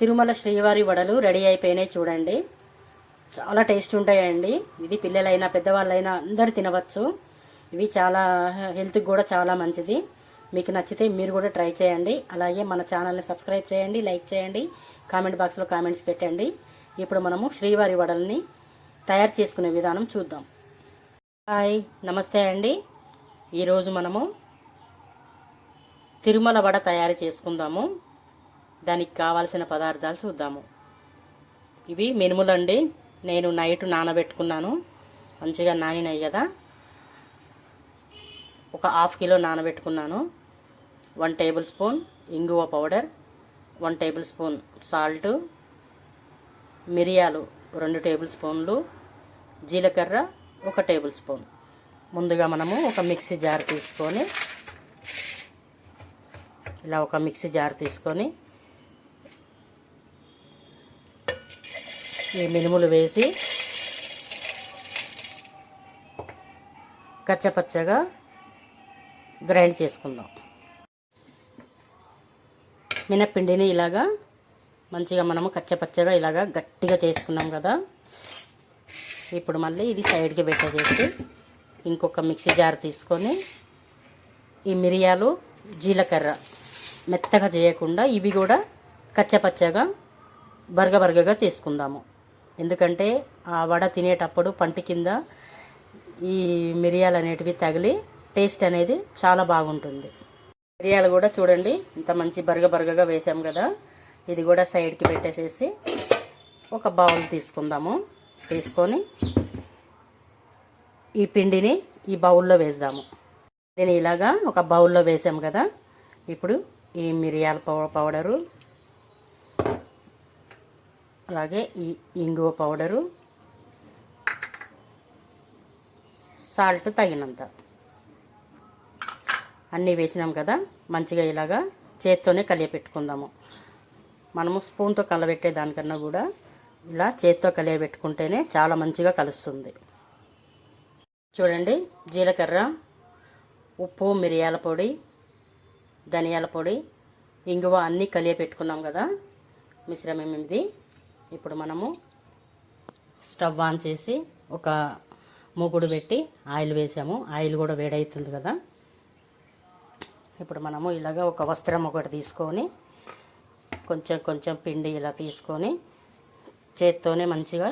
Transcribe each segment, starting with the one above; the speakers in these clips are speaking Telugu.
తిరుమల శ్రీవారి వడలు రెడీ అయిపోయినాయి చూడండి. చాలా టేస్ట్ ఉంటాయండి. ఇది పిల్లలైనా పెద్దవాళ్ళైనా అందరు తినవచ్చు. ఇవి చాలా హెల్త్కి కూడా చాలా మంచిది. మీకు నచ్చితే మీరు కూడా ట్రై చేయండి. అలాగే మన ఛానల్ని సబ్స్క్రైబ్ చేయండి లైక్ చేయండి కామెంట్ బాక్స్లో కామెంట్స్ పెట్టండి. ఇప్పుడు మనము శ్రీవారి వడల్ని తయారు చేసుకునే విధానం చూద్దాం. హాయ్ నమస్తే అండి. ఈరోజు మనము తిరుమల వడ తయారు చేసుకుందాము. దానికి కావాల్సిన పదార్థాలు చూద్దాము. ఇవి మినుములండి నేను నైట్ నానబెట్టుకున్నాను. మంచిగా నానినాయి కదా. ఒక హాఫ్ కిలో నానబెట్టుకున్నాను. వన్ టేబుల్ స్పూన్ ఇంగువ powder one tablespoon salt మిరియాలు రెండు టేబుల్ స్పూన్లు జీలకర్ర ఒక టేబుల్ స్పూన్. ముందుగా మనము ఒక మిక్సీ జార్ తీసుకొని ఇలా ఒక మిక్సీ జార్ తీసుకొని ఈ మినుములు వేసి కచ్చపచ్చగా గ్రైండ్ చేసుకుందాం. మినప్పిండిని ఇలాగా మంచిగా మనము కచ్చపచ్చగా ఇలాగా గట్టిగా చేసుకున్నాం కదా. ఇప్పుడు మళ్ళీ ఇది సైడ్కి పెట్టేసేసి ఇంకొక మిక్సీ జార్ తీసుకొని ఈ మిరియాలు జీలకర్ర మెత్తగా చేయకుండా ఇవి కూడా కచ్చపచ్చగా బరగబరగగా చేసుకుందాము. ఎందుకంటే ఆ వడ తినేటప్పుడు పంటి కింద ఈ మిరియాలు అనేటివి తగిలి టేస్ట్ అనేది చాలా బాగుంటుంది. మిరియాలు కూడా చూడండి ఇంత మంచి బరగబరగగా వేసాం కదా. ఇది కూడా సైడ్కి పెట్టేసేసి ఒక బౌల్ తీసుకుందాము. తీసుకొని ఈ పిండిని ఈ బౌల్లో వేద్దాము. నేను ఇలాగా ఒక బౌల్లో వేసాము కదా. ఇప్పుడు ఈ మిరియాల పౌ- పౌడరు అలాగే ఈ ఇంగువ పౌడరు. సాల్ట్ తగినంత. అన్నీ వేసినాం కదా మంచిగా ఇలాగా చేత్తోనే కలియపెట్టుకుందాము. మనము స్పూన్తో కలబెట్టే దానికన్నా కూడా ఇలా చేత్తో కలియబెట్టుకుంటేనే చాలా మంచిగా కలుస్తుంది. చూడండి జీలకర్ర ఉప్పు మిరియాల పొడి ధనియాల పొడి ఇంగువ అన్నీ కలియపెట్టుకున్నాం కదా మిశ్రమం ఇది. ఇప్పుడు మనము స్టవ్ ఆన్ చేసి ఒక మూకుడు పెట్టి ఆయిల్ వేసాము. ఆయిల్ కూడా వేడవుతుంది కదా. ఇప్పుడు మనము ఇలాగ ఒక వస్త్రం ఒకటి తీసుకొని కొంచెం కొంచెం పిండి ఇలా తీసుకొని చేత్తోనే మంచిగా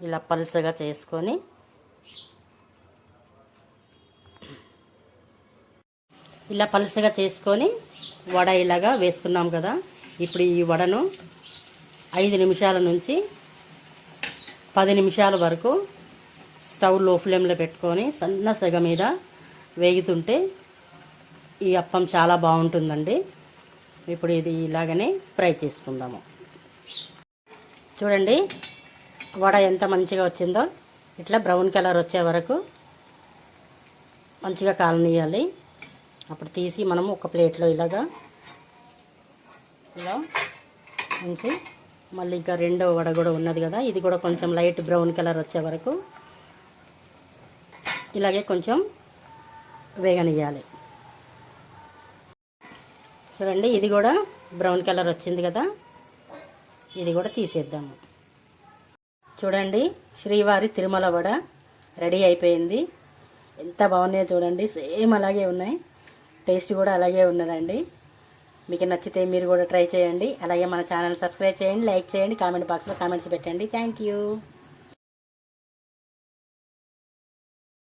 ఇలా పల్సగా చేసుకొని ఇలా పలుసగా చేసుకొని వడ ఇలాగా వేసుకున్నాం కదా. ఇప్పుడు ఈ వడను ఐదు నిమిషాల నుంచి పది నిమిషాల వరకు స్టవ్లో ఫ్లేమ్లో పెట్టుకొని సన్న సెగ మీద వేగుతుంటే ఈ అప్పం చాలా బాగుంటుందండి. ఇప్పుడు ఇది ఇలాగనే ఫ్రై చేసుకుందాము. చూడండి వడ ఎంత మంచిగా వచ్చిందో. ఇట్లా బ్రౌన్ కలర్ వచ్చే వరకు మంచిగా కాలనీయాలి. అప్పుడు తీసి మనము ఒక ప్లేట్లో ఇలాగా ఇలా ఉంచి మళ్ళీ ఇంకా రెండో వడ కూడా ఉన్నది కదా ఇది కూడా కొంచెం లైట్ బ్రౌన్ కలర్ వచ్చే వరకు ఇలాగే కొంచెం వేగనియాలి చూడండి ఇది కూడా బ్రౌన్ కలర్ వచ్చింది కదా ఇది కూడా తీసేద్దాము. చూడండి శ్రీవారి తిరుమల వడ రెడీ అయిపోయింది. ఎంత బాగున్నాయో చూడండి సేమ్ అలాగే ఉన్నాయి. టేస్ట్ కూడా అలాగే ఉన్నదండి. మీకు నచ్చితే మీరు కూడా ట్రై చేయండి. అలాగే మన ఛానల్ సబ్స్క్రైబ్ చేయండి లైక్ చేయండి కామెంట్ బాక్స్లో కామెంట్స్ పెట్టండి. Thank you.